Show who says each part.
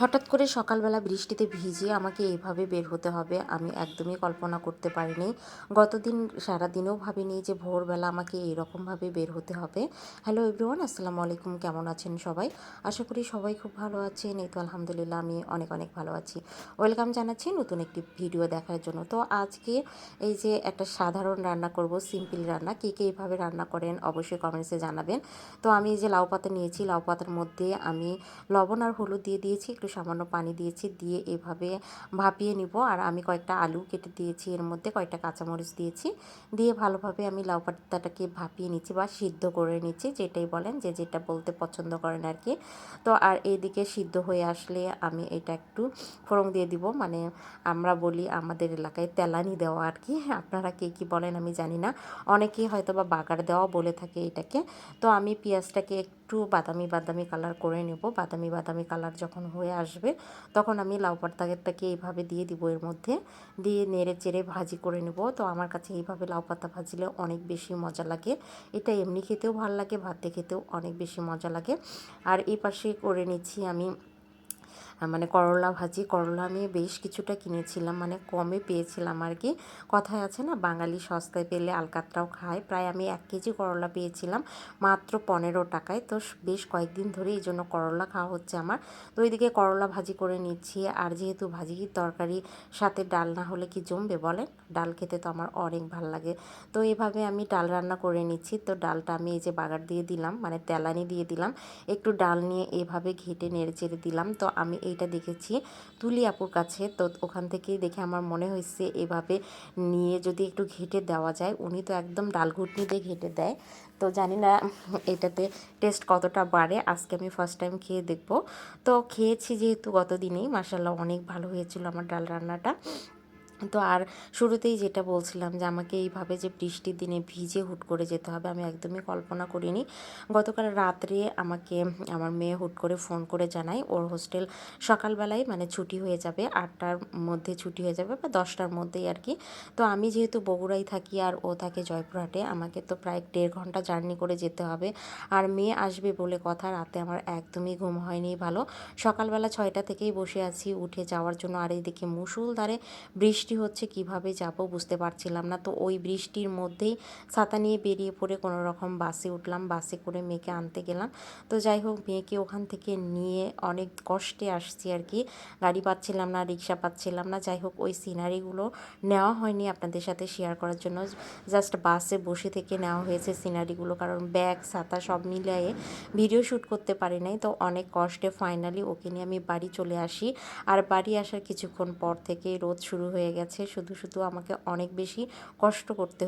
Speaker 1: হঠাৎ করে সকালবেলা বৃষ্টিতে ভিজে আমাকে এইভাবে বের হতে হবে, আমি একদমই কল্পনা করতে পারিনি। গতদিন সারাদিনেও ভাবিনি যে ভোরবেলা আমাকে এইরকমভাবে বের হতে হবে। হ্যালো এভরিওয়ান, আসসালামু আলাইকুম, কেমন আছেন সবাই? আশা করি সবাই খুব ভালো আছেন, এই তো আলহামদুলিল্লাহ, আমি অনেক অনেক ভালো আছি। ওয়েলকাম জানাচ্ছি নতুন একটি ভিডিও দেখার জন্য। তো আজকে এই যে একটা সাধারণ রান্না করব, সিম্পল রান্না, কে কে এইভাবে রান্না করেন অবশ্যই কমেন্টসে জানাবেন। তো আমি এই যে লাউ পাতা নিয়েছি, লাউ পাতার মধ্যে আমি লবণ আর হলুদ দিয়ে দিয়েছি, একটু সামান্য পানি দিয়েছি, দিয়ে এভাবে ভাপিয়ে নিব। আর আমি কয়েকটা আলু কেটে দিয়েছি, এর মধ্যে কয়েকটা কাঁচামরিচ দিয়েছি। দিয়ে ভালোভাবে আমি লাউ পাতাটাকে ভাপিয়ে নিচ্ছি বা সিদ্ধ করে নিচ্ছি, যেটাই বলেন, যে যেটা বলতে পছন্দ করেন আর কি। তো আর এইদিকে সিদ্ধ হয়ে আসলে আমি এটা একটু ফোড়ন দিয়ে দিব। মানে আমরা বলি আমাদের এলাকায় তেলানি দেওয়া আর কি। আপনারা কে কী বলেন আমি জানি না। অনেকেই হয়তো বা বাগার দেওয়া বলে থাকে এটাকে। তো আমি পেঁয়াজটাকে একটু বাদামি বাদামি কালার করে নেব। বাদামি বাদামি কালার যখন হয়ে আসবে, তখন আমি লাউ পাতাটাকে এইভাবে দিয়ে দিব এর মধ্যে। দিয়ে নেড়ে চেড়ে ভাজি করে নেব। তো আমার কাছে এইভাবে লাউ পাতা ভাজিলে অনেক বেশি মজা লাগে। এটা এমনি খেতেও ভালো লাগে, ভাতে খেতেও অনেক বেশি মজা লাগে। আর এই পাশে করে নিচ্ছি আমি মানে করলা ভাজি। করলা আমি বেশ কিছুটা কিনেছিলাম মানে কমে পেয়েছিলাম আর কি। কথায় আছে না, বাঙালি সস্তায় পেলে আলকাতরাও খায়। প্রায় আমি এক কেজি করলা পেয়েছিলাম, মাত্র পনেরো টাকায়। তো বেশ কয়েকদিন ধরে এই জন্য করলা খাওয়া হচ্ছে আমার। তো ওইদিকে করলা ভাজি করে নিচ্ছি। আর যেহেতু ভাজি তরকারি সাথে ডাল না হলে কি জমবে বলেন? ডাল খেতে তো আমার অনেক ভালো লাগে। তো এভাবে আমি ডাল রান্না করে নিচ্ছি। তো ডালটা আমি এই যে বাগার দিয়ে দিলাম মানে তেলানি দিয়ে দিলাম। একটু ডাল নিয়ে এভাবে ঘেটে নেড়ে চেড়ে দিলাম। তো আমি এইটা দেখেছি। তুলি আপুর কাছে তো ওখান থেকে দেখে আমার মনে হয়েছে এভাবে নিয়ে যদি একটু ঘেটে দেওয়া যায়, উনি তো একদম ডাল ঘুটনি দিয়ে ঘেটে দেয়। তো জানি না এটাতে টেস্ট কতটা বাড়ে, আজকে আমি ফার্স্ট টাইম খেয়ে দেখব। তো খেয়েছি যেহেতু গত দিনেই মাসাল্লাহ অনেক ভালো হয়েছিল আমার ডাল রান্নাটা। তো আর শুরুতেই যেটা বলছিলাম যে আমাকে এইভাবে যে বৃষ্টির দিনে ভিজে হুট করে যেতে হবে, আমি একদমই কল্পনা করিনি। গতকাল রাত্রে আমাকে আমার মেয়ে হুট করে ফোন করে জানায়, ওর হোস্টেল সকালবেলায় মানে ছুটি হয়ে যাবে, আটটার মধ্যে ছুটি হয়ে যাবে বা দশটার মধ্যেই আর কি। তো আমি যেহেতু বগুড়ায় থাকি আর ও থাকে জয়পুরহাটে, আমাকে তো প্রায় দেড় ঘণ্টা জার্নি করে যেতে হবে। আর মেয়ে আসবে বলে কথা রাতে আমার একদমই ঘুম হয়নি ভালো। সকালবেলা ছয়টা থেকেই বসে আছি, উঠে যাওয়ার জন্য আর এইদিকে মুসুলধারে বৃষ্টি বৃষ্টি হচ্ছে, কীভাবে যাব বুঝতে পারছিলাম না। তো ওই বৃষ্টির মধ্যেই ছাতা নিয়ে বেরিয়ে পড়ে কোনো রকম বাসে উঠলাম, বাসে করে মেয়েকে আনতে গেলাম। তো যাই হোক, মেয়েকে ওখান থেকে নিয়ে অনেক কষ্টে আসছি আর কি। গাড়ি পাচ্ছিলাম না, রিক্সা পাচ্ছিলাম না। যাই হোক, ওই সিনারিগুলো নেওয়া হয়নি আপনাদের সাথে শেয়ার করার জন্য। জাস্ট বাসে বসে থেকে নেওয়া হয়েছে সিনারিগুলো, কারণ ব্যাগ, ছাতা সব মিলিয়ে ভিডিও শ্যুট করতে পারি নাই। তো অনেক কষ্টে ফাইনালি ওকে নিয়ে আমি বাড়ি চলে আসি। আর বাড়ি আসার কিছুক্ষণ পর থেকে রোদ শুরু হয়ে গেছে শুধু শুধু আমাকে অনেক বেশি কষ্ট করতে